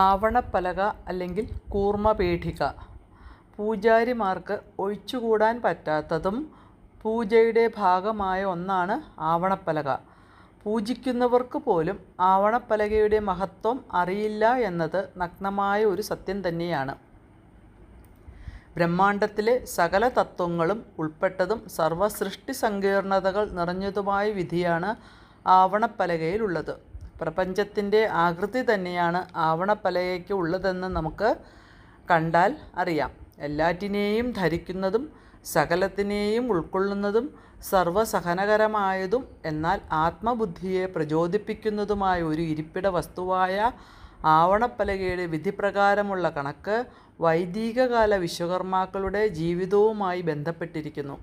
ആവണപ്പലക അല്ലെങ്കിൽ കൂർമ്മപീഠിക പൂജാരിമാർക്ക് ഒഴിച്ചുകൂടാൻ പറ്റാത്തതും പൂജയുടെ ഭാഗമായ ഒന്നാണ് ആവണപ്പലക. പൂജിക്കുന്നവർക്ക് പോലും ആവണപ്പലകയുടെ മഹത്വം അറിയില്ല എന്നത് നഗ്നമായ ഒരു സത്യം തന്നെയാണ്. ബ്രഹ്മാണ്ടത്തിലെ സകല തത്വങ്ങളും ഉൾപ്പെട്ടതും സർവസൃഷ്ടി സങ്കീർണതകൾ നിറഞ്ഞതുമായ വിധിയാണ് ആവണപ്പലകയിലുള്ളത്. പ്രപഞ്ചത്തിന്റെ ആകൃതി തന്നെയാണ് ആവണപ്പലകയ്ക്ക് ഉള്ളതെന്ന് നമുക്ക് കണ്ടാൽ അറിയാം. എല്ലാറ്റിനെയും ധരിക്കുന്നതും സകലത്തിനെയും ഉൾക്കൊള്ളുന്നതും സർവസഹനകരമായതും എന്നാൽ ആത്മബുദ്ധിയെ പ്രചോദിപ്പിക്കുന്നതുമായ ഒരു ഇരിപ്പിട വസ്തുവായ ആവണപ്പലകയുടെ വിധിപ്രകാരമുള്ള കണക്ക് വൈദികകാല വിശ്വകർമാക്കളുടെ ജീവിതവുമായി ബന്ധപ്പെട്ടിരിക്കുന്നു.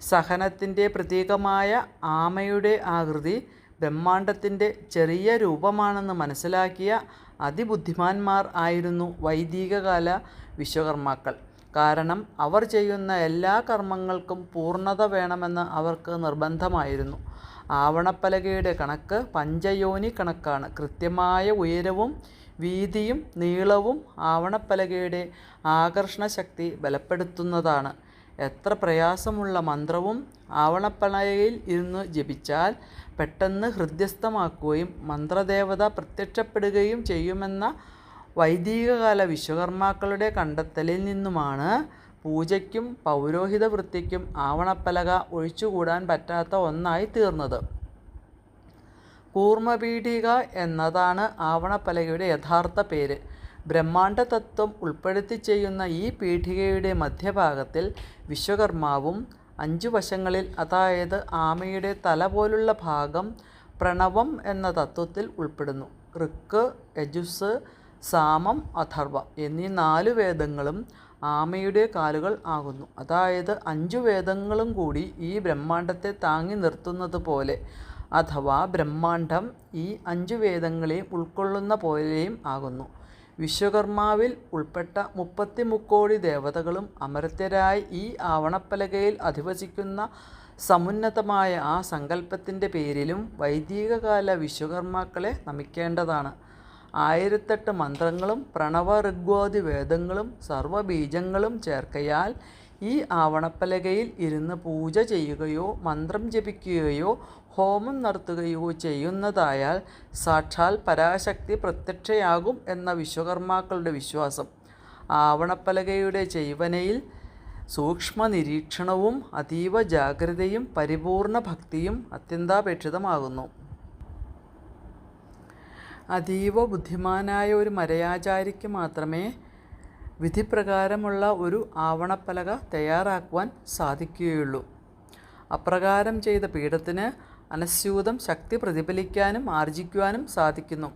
സഹനത്തിന്റെ പ്രതീകമായ ആമയുടെ ആകൃതി ബ്രഹ്മാണ്ഡത്തിന്റെ ചെറിയ രൂപമാണെന്ന് മനസ്സിലാക്കിയ അതിബുദ്ധിമാന്മാർ ആയിരുന്നു വൈദികകാല വിശ്വകർമാക്കൾ കാരണം അവർ ചെയ്യുന്ന എല്ലാ കർമ്മങ്ങൾക്കും പൂർണത വേണമെന്ന് അവർക്ക് നിർബന്ധമായിരുന്നു. ആവണപ്പലകയുടെ കണക്ക് പഞ്ചയോനി കണക്കാണ്. കൃത്യമായ ഉയരവും വീതിയും നീളവും ആവണപ്പലകയുടെ ആകർഷണശക്തി ബലപ്പെടുത്തുന്നതാണ്. എത്ര പ്രയാസമുള്ള മന്ത്രവും ആവണപ്പണയിൽ ഇരുന്ന് ജപിച്ചാൽ പെട്ടെന്ന് ഹൃദ്യസ്ഥമാക്കുകയും മന്ത്രദേവത പ്രത്യക്ഷപ്പെടുകയും ചെയ്യുമെന്ന വൈദികകാല വിശ്വകർമാക്കളുടെ കണ്ടെത്തലിൽ നിന്നുമാണ് പൂജയ്ക്കും പൗരോഹിത വൃത്തിക്കും ആവണപ്പലക ഒഴിച്ചുകൂടാൻ പറ്റാത്ത ഒന്നായി തീർന്നത്. കൂർമ്മപീഠിക എന്നതാണ് ആവണപ്പലകയുടെ യഥാർത്ഥ പേര്. ബ്രഹ്മാണ്ഡതത്ത്വം ഉൾപ്പെടുത്തി ചെയ്യുന്ന ഈ പീഠികയുടെ മധ്യഭാഗത്തിൽ വിശ്വകർമാവും അഞ്ചു വശങ്ങളിൽ അതായത് ആമയുടെ തല പോലുള്ള ഭാഗം പ്രണവം എന്ന തത്വത്തിൽ ഉൾപ്പെടുന്നു. ഋക്ക്, യജുസ് സാമം, അഥർവ എന്നീ നാലു വേദങ്ങളും ആമയുടെ കാലുകൾ ആകുന്നു. അതായത് അഞ്ചു വേദങ്ങളും കൂടി ഈ ബ്രഹ്മാണ്ടത്തെ താങ്ങി നിർത്തുന്നത് പോലെ അഥവാ ബ്രഹ്മാണ്ഡം ഈ അഞ്ചു വേദങ്ങളെയും ഉൾക്കൊള്ളുന്ന പോലെയും ആകുന്നു. വിശ്വകർമ്മാവിൽ ഉൾപ്പെട്ട മുപ്പത്തി മുക്കോടി ദേവതകളും അമരത്യരായി ഈ ആവണപ്പലകയിൽ അധിവസിക്കുന്ന സമുന്നതമായ ആ സങ്കല്പത്തിന്റെ പേരിലും വൈദികകാല വിശ്വകർമാക്കളെ നമിക്കേണ്ടതാണ്. ആയിരത്തെട്ട് മന്ത്രങ്ങളും പ്രണവ ഋഗ്വാദി വേദങ്ങളും സർവബീജങ്ങളും ചേർക്കയാൽ ഈ ആവണപ്പലകയിൽ ഇരുന്ന് പൂജ ചെയ്യുകയോ മന്ത്രം ജപിക്കുകയോ ഹോമം നടത്തുകയോ ചെയ്യുന്നതായാൽ സാക്ഷാൽ പരാശക്തി പ്രത്യക്ഷയാകും എന്ന വിശ്വകർമാക്കളുടെ വിശ്വാസം. ആവണപ്പലകയുടെ ചെയ്വനയിൽ സൂക്ഷ്മ നിരീക്ഷണവും അതീവ ജാഗ്രതയും പരിപൂർണ ഭക്തിയും അത്യന്താപേക്ഷിതമാകുന്നു. അതീവ ബുദ്ധിമാനായ ഒരു മരയാചാരിക്ക് മാത്രമേ വിധിപ്രകാരമുള്ള ഒരു ആവണപ്പലക തയ്യാറാക്കുവാൻ സാധിക്കുകയുള്ളൂ. അപ്രകാരം ചെയ്ത പീഠത്തിന് അനസ്യൂതം ശക്തി പ്രതിഫലിക്കാനും ആർജിക്കുവാനും സാധിക്കുന്നു.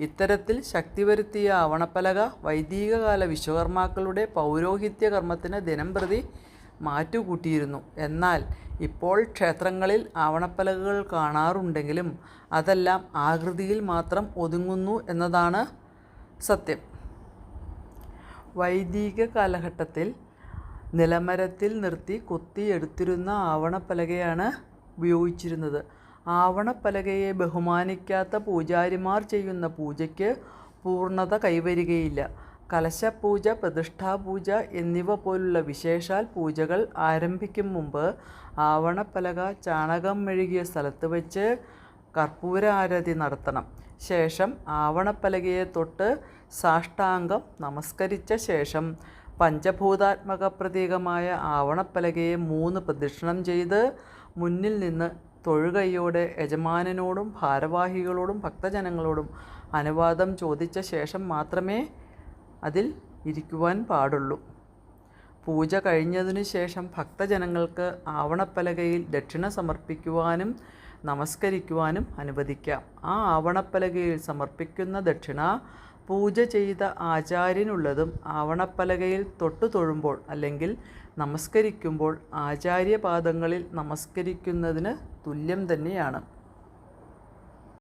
ഇത്തരത്തിൽ ശക്തി വരുത്തിയ ആവണപ്പലക വൈദികകാല വിശ്വകർമാക്കളുടെ പൗരോഹിത്യ കർമ്മത്തിന് ദിനംപ്രതി മാറ്റുകൂട്ടിയിരുന്നു. എന്നാൽ ഇപ്പോൾ ക്ഷേത്രങ്ങളിൽ ആവണപ്പലകകൾ കാണാറുണ്ടെങ്കിലും അതെല്ലാം ആകൃതിയിൽ മാത്രം ഒതുങ്ങുന്നു എന്നതാണ് സത്യം. വൈദിക കാലഘട്ടത്തിൽ നിലമരത്തിൽ നിർത്തി കൊത്തിയെടുത്തിരുന്ന ആവണപ്പലകയാണ് ഉപയോഗിച്ചിരുന്നത്. ആവണപ്പലകയെ ബഹുമാനിക്കാത്ത പൂജാരിമാർ ചെയ്യുന്ന പൂജയ്ക്ക് പൂർണത കൈവരികയില്ല. കലശപൂജ, പ്രതിഷ്ഠാപൂജ എന്നിവ പോലുള്ള വിശേഷാൽ പൂജകൾ ആരംഭിക്കും മുമ്പ് ആവണപ്പലക ചാണകം മെഴുകിയ സ്ഥലത്ത് വെച്ച് കർപ്പൂര ആരതി നടത്തണം. ശേഷം ആവണപ്പലകയെ തൊട്ട് സാഷ്ടാംഗം നമസ്കരിച്ച ശേഷം പഞ്ചഭൂതാത്മക പ്രതീകമായ ആവണപ്പലകയെ മൂന്ന് പ്രദക്ഷിണം ചെയ്ത് മുന്നിൽ നിന്ന് തൊഴുകൈയോടെ യജമാനനോടും ഭാരവാഹികളോടും ഭക്തജനങ്ങളോടും അനുവാദം ചോദിച്ച ശേഷം മാത്രമേ അതിൽ ഇരിക്കുവാൻ പാടുള്ളൂ. പൂജ കഴിഞ്ഞതിനു ശേഷം ഭക്തജനങ്ങൾക്ക് ആവണപ്പലകയിൽ ദക്ഷിണ സമർപ്പിക്കുവാനും നമസ്കരിക്കുവാനും അനുവദിക്കാം. ആ ആവണപ്പലകയിൽ സമർപ്പിക്കുന്ന ദക്ഷിണ പൂജ ചെയ്ത ആചാര്യനുള്ളതും ആവണപ്പലകയിൽ തൊട്ടു തൊഴുമ്പോൾ അല്ലെങ്കിൽ നമസ്കരിക്കുമ്പോൾ ആചാര്യപാദങ്ങളിൽ നമസ്കരിക്കുന്നതിന് തുല്യം തന്നെയാണ്.